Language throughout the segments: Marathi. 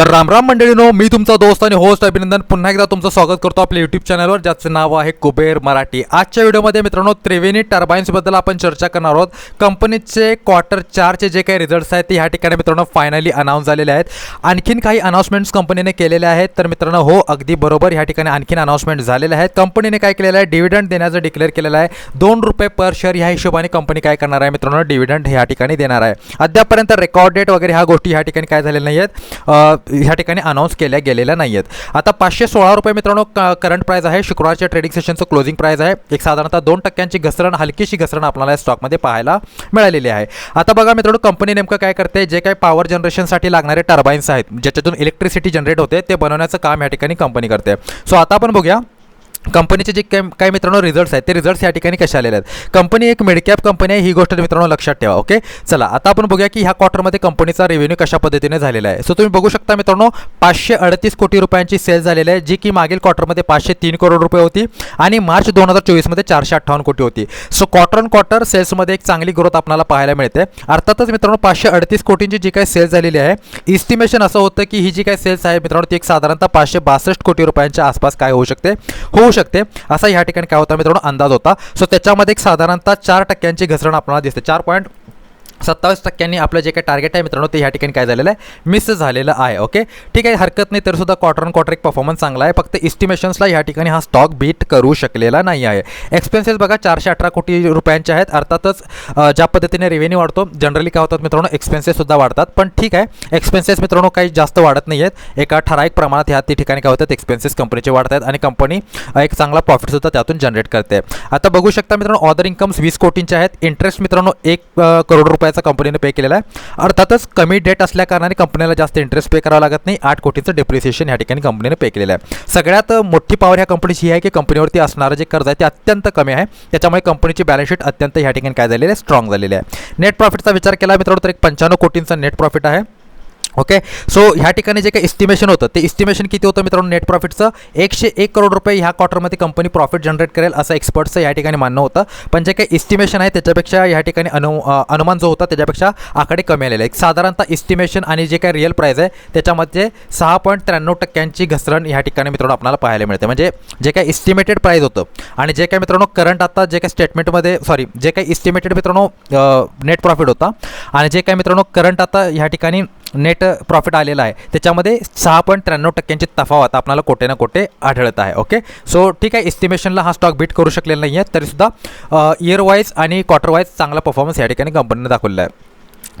तर रामराम मंडळीनो मी तुमचा दोस्त आणि होस्ट अभिनंदन. पुन्हा एकदा तुमचं स्वागत करतो आपल्या यूट्यूब चॅनलवर ज्याचं नाव आहे कुबेर मराठी. आजच्या व्हिडिओमध्ये मित्रांनो त्रिवेणी टर्बाईन्सबद्दल आपण चर्चा करणार आहोत. कंपनीचे क्वार्टर चारचे जे काही रिझल्ट्स आहेत ते ह्या ठिकाणी मित्रांनो फायनली अनाऊन्स झालेले आहेत. आणखीन काही अनाऊन्समेंट्स कंपनीने केलेले आहेत तर मित्रांनो हो अगदी बरोबर ह्या ठिकाणी आणखीन अनाऊन्समेंट झालेले आहेत. कंपनीने काय केलेलं आहे? डिव्हिडंड देण्याचं डिक्लेअर केलेलं आहे. दोन रुपये पर शेअर ह्या हिशोबाने कंपनी काय करणार आहे मित्रांनो? डिव्हिडंड ह्या ठिकाणी देणार आहे. अद्यापर्यंत रेकॉर्ड डेट वगैरे ह्या गोष्टी ह्या ठिकाणी काय झालेल्या नाही आहेत ह्या ठिकाणी अनाऊन्स केल्या गेलेल्या नाही आहेत आता पाचशे सोळा रुपये मित्रांनो करंट प्राईज आहे. शुक्रवारच्या ट्रेडिंग सेशनचं क्लोजिंग प्राईज आहे. एक साधारणतः दोन टक्क्यांची घसरण हलकीशी घसरण आपल्याला या स्टॉकमध्ये पाहायला मिळालेली आहे. आता बघा मित्रांनो कंपनी नेमकं काय करते? जे काही पॉवर जनरेशनसाठी लागणारे टर्बाईन्स आहेत ज्याच्यातून इलेक्ट्रिसिटी जनरेट होते ते बनवण्याचं काम या ठिकाणी कंपनी करते. सो आता आपण बघूया. कंपनीचे जे काय काय मित्रांनो रिझल्ट्स आहेत ते रिझल्ट्स या ठिकाणी कसे आलेले आहेत? कंपनी एक मिडकॅप कंपनी आहे ही गोष्ट मित्रांनो लक्षात ठेवा ओके चला आता आपण बघूया की ह्या क्वार्टरमध्ये कंपनीचा रेव्हेन्यू कशा पद्धतीने झालेला आहे. सो तुम्ही बघू शकता मित्रांनो पाचशे अडतीस कोटी रुपयांची सेल झालेली आहे जी की मागील क्वार्टरमध्ये पाचशे तीन करोड रुपये होती आणि मार्च दोन हजार चोवीसमध्ये चारशे अठ्ठावन्न कोटी होती. सो क्वार्टर ऑन क्वार्टर सेल्समध्ये एक चांगली ग्रोथ आपल्याला पाहायला मिळते. अर्थातच मित्रांनो पाचशे अडतीस कोटींची जी काही सेल झालेली आहे इस्टिमेशन असं होतं की ही जी काही सेल्स आहे मित्रांनो ती एक साधारणतः पाचशे बासष्ट कोटी रुपयांच्या आसपास काय होऊ शकते. होऊ शकते. असा ह्या ठिकाणी काय होता मित्रांनो? अंदाज होता. सो त्याच्यामध्ये एक साधारणतः चार टक्क्यांची घसरण आपल्याला दिसते. चार पॉईंट सत्तावीस टक्क्यांनी आपलं जे काही टार्गेट आहे मित्रांनो ते ह्या ठिकाणी काय झालेलं आहे? मिस झालेलं आहे ओके ठीक आहे हरकत नाही तर सुद्धा क्वार्टर ऑन क्वार्टर एक परफॉर्मन्स चांगला आहे. फक्त इस्टिमेशन्सला ह्या ठिकाणी हा स्टॉक बीट करू शकलेला नाही आहे. एक्सपेन्सेस बघा चारशे अठरा कोटी रुपयांचे आहेत. अर्थातच ज्या पद्धतीने रेव्हेन्यू वाढतो जनरली काय होतात मित्रांनो एक्सपेन्सेस सुद्धा वाढतात. पण ठीक आहे एक्सपेन्सेस मित्रांनो काही जास्त वाढत नाही आहेत. एका ठराविक प्रमाणात ह्या ते ठिकाणी काय होतात एक्सपेन्सेस कंपनीचे वाढत आहेत आणि कंपनी एक चांगला प्रॉफिटसुद्धा त्यातून जनरेट करते. आता बघू शकता मित्रांनो ऑदर इन्कम्स वीस कोटींचे आहेत. इंटरेस्ट मित्रांनो एक करोड रुपये रुपयाचा कंपनीने पे केलेला आहे. अर्थातच कमी डेट असल्याकारणाने कंपनीला जास्त इंटरेस्ट पे करावा लागत नाही. आठ कोटीचं डेप्रिसिएशन या ठिकाणी कंपनीने पे केलेलं आहे. सगळ्यात मोठी पॉवर ह्या कंपनीची ही आहे की कंपनीवरती असणारं जे कर्ज आहे ते अत्यंत कमी आहे. त्याच्यामुळे कंपनीची बॅलन्स शीट अत्यंत ह्या ठिकाणी काय झालेली आहे? स्ट्रॉंग झालेली आहे. नेट प्रॉफिटचा विचार केला मित्रांनो तर एक पंच्याण्णव कोटींचा नेट प्रॉफिट आहे. ओके? सो ह्या ठिकाणी जे काही इस्टिमेशन होतं ते इस्टिमेशन किती होतं मित्रांनो नेट प्रॉफिटचं एकशे एक करोड रुपये ह्या क्वार्टरमध्ये कंपनी प्रॉफिट जनरेट करेल असं एक्सपर्टचं या ठिकाणी मानणं होतं. पण जे काही इस्टिमेशन आहे त्याच्यापेक्षा ह्या ठिकाणी अनु अनुमान जो होता त्याच्यापेक्षा आकडे कमी आलेले आहे साधारणतः इस्टिमेशन आणि जे काही रिअल प्राईस आहे त्याच्यामध्ये सहा पॉईंट त्र्याण्णव टक्क्यांची घसरण ह्या ठिकाणी मित्रांनो आपल्याला पाहायला मिळते. म्हणजे जे काही इस्टिमेटेड प्राईस होतं आणि जे काही मित्रांनो करंट आता जे काही स्टेटमेंटमध्ये सॉरी जे काही इस्टिमेटेड मित्रांनो नेट प्रॉफिट होता आणि जे काही मित्रांनो करंट आता ह्या ठिकाणी नेट प्रॉफिट आलेला आहे. त्याच्यामध्ये सहा पॉईंट त्र्याण्णव टक्क्यांची तफावत आपल्याला कोटे ना कोटे आढळत आहे ओके सो ठीक आहे इस्टिमेशनला हा स्टॉक बीट करू शकलेला नाही आहे तरीसुद्धा इयर वाईज आणि क्वार्टर वाईज चांगला परफॉर्मन्स या ठिकाणी कंपनीने दाखवलेला आहे.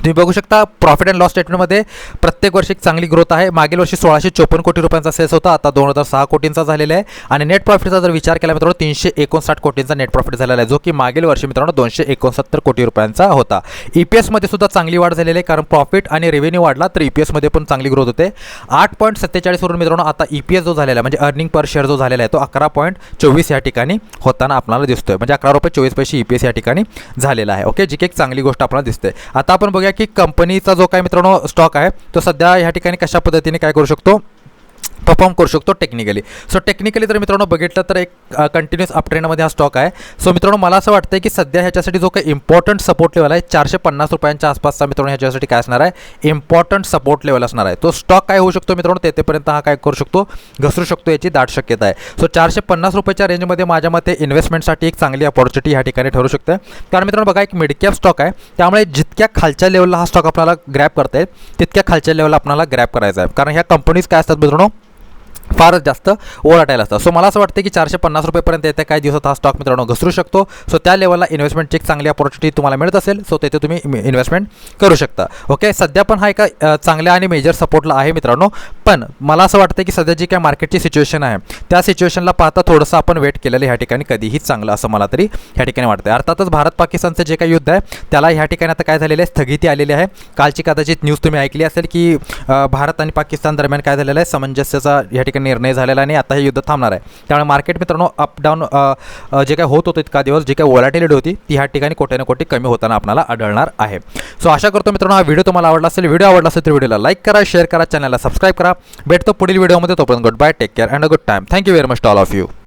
तुम्ही बघू शकता प्रॉफिट अँड लॉस स्टेटमेंटमध्ये प्रत्येक वर्षी एक चांगली ग्रोथ आहे. मागील वर्षी सोळाशे चोपन्न कोटी रुपयांचा सेल्स होता आता दोन हजार सहा कोटींचा झालेला आहे. आणि नेट प्रॉफिटचा जर विचार केला मित्रांनो तीनशे एकोणसाठ कोटींचा नेट प्रॉफिट झालेला आहे जो की मागील वर्षी मित्रांनो दोनशे एकोणसत्तर कोटी रुपयांचा होता. ई पी एसमध्ये सुद्धा चांगली वाढ झालेली आहे कारण प्रॉफिट आणि रेव्हेन्यू वाढला तर ई पी एसमध्ये पण चांगली ग्रोथ होते. आठ पॉईंट सत्तेचाळीसवरून मित्रांनो आता ई पी एस जो झालेला आहे म्हणजे अर्निंग पर शेअर जो झालेला आहे तो अकरा पॉईंट चोवीस या ठिकाणी होताना आपल्याला दिसतोय. म्हणजे अकरा रुपये चोवीस पैसे ई पी एस या ठिकाणी झालेला आहे. ओके जी की एक चांगली गोष्ट आपल्याला दिसते. आता आपण बघूया की कंपनीचा जो काय मित्रांनो स्टॉक आहे तो सध्या या ठिकाणी कशा पद्धतीने काय करू शकतो? परफॉर्म करू शकतो टेक्निकली सो टेक्निकली जर मित्रांनो बघितलं तर एक कंटिन्युअस अपट्रेंडमध्ये हा स्टॉक आहे. सो मित्रांनो मला असं वाटतं की सध्या ह्याच्यासाठी जो काही इम्पॉर्टंट सपोर्ट लेवल आहे चारशे पन्नास रुपयांच्या आसपासचा मित्रांनो ह्याच्यासाठी काय असणार आहे? इम्पॉर्टंट सपोर्ट लेवल असणार आहे. तो स्टॉक काय होऊ शकतो मित्रांनो? तेथेपर्यंत हा काय करू शकतो? घसरू शकतो याची दाट शक्यता आहे. सो चारशे पन्नास रुपयाच्या रेंजमध्ये माझ्या मते इन्व्हेस्टमेंटसाठी एक चांगली अपॉर्च्युनिटी ह्या ठिकाणी ठरू शकते. कारण मित्रांनो बघा एक मिडकॅप स्टॉक आहे. त्यामुळे जितक्या खालच्या लेवलला हा स्टॉक आपल्याला ग्रॅप करता येईल तितक्या खालच्या लेवलला आपल्याला ग्रॅप करायचा आहे. कारण ह्या कंपनीज काय असतात मित्रांनो? फारच जास्त ओलाटायला असतं. सो मला असं वाटतं की चारशे पन्नास रुपयेपर्यंत येत्या काही दिवसात हा स्टॉक मित्रांनो घसरू शकतो. सो त्या लेवलला इन्व्हेस्टमेंटची एक चांगली अपॉर्च्युनिटी तुम्हाला मिळत असेल. सो तेथे तुम्ही इन्व्हेस्टमेंट करू शकता. ओके सध्या पण हा एका चांगल्या आणि मेजर सपोर्टला आहे मित्रांनो. पण मला असं वाटतं की सध्या जी काय मार्केटची सिच्युएशन आहे त्या सिच्युएशनला पाहता थोडंसं आपण वेट केलेलं ह्या ठिकाणी कधीही चांगलं असं मला तरी ह्या ठिकाणी वाटतं अर्थातच भारत पाकिस्तानचं जे काही युद्ध आहे त्याला ह्या ठिकाणी आता काय झालेलं आहे? स्थगिती आलेली आहे. कालची कदाचित न्यूज तुम्ही ऐकली असेल की भारत आणि पाकिस्तान दरम्यान काय झालेलं आहे? सामंजस्याचा या ठिकाणी निर्णय झालेला आणि आता हे युद्ध थांबणार आहे. त्यामुळे मार्केट मित्रांनो अप डाऊन जे काय होत होतं इतका दिवस जी काही वॉलॅटिलिटी होती ती ह्या ठिकाणी कोठे ना कोटी कमी होताना आपल्याला आढळणार आहे. सो आशा करतो मित्रांनो हा व्हिडिओ तुम्हाला आवडला असेल व्हिडिओ आवडला असेल तर व्हिडिओला लाईक करा शेअर करा चॅनलला सबस्क्राईब करा. भेटतो पुढील व्हिडिओमध्ये तोपर्यंत good bye take care and a good time thank you very much all of you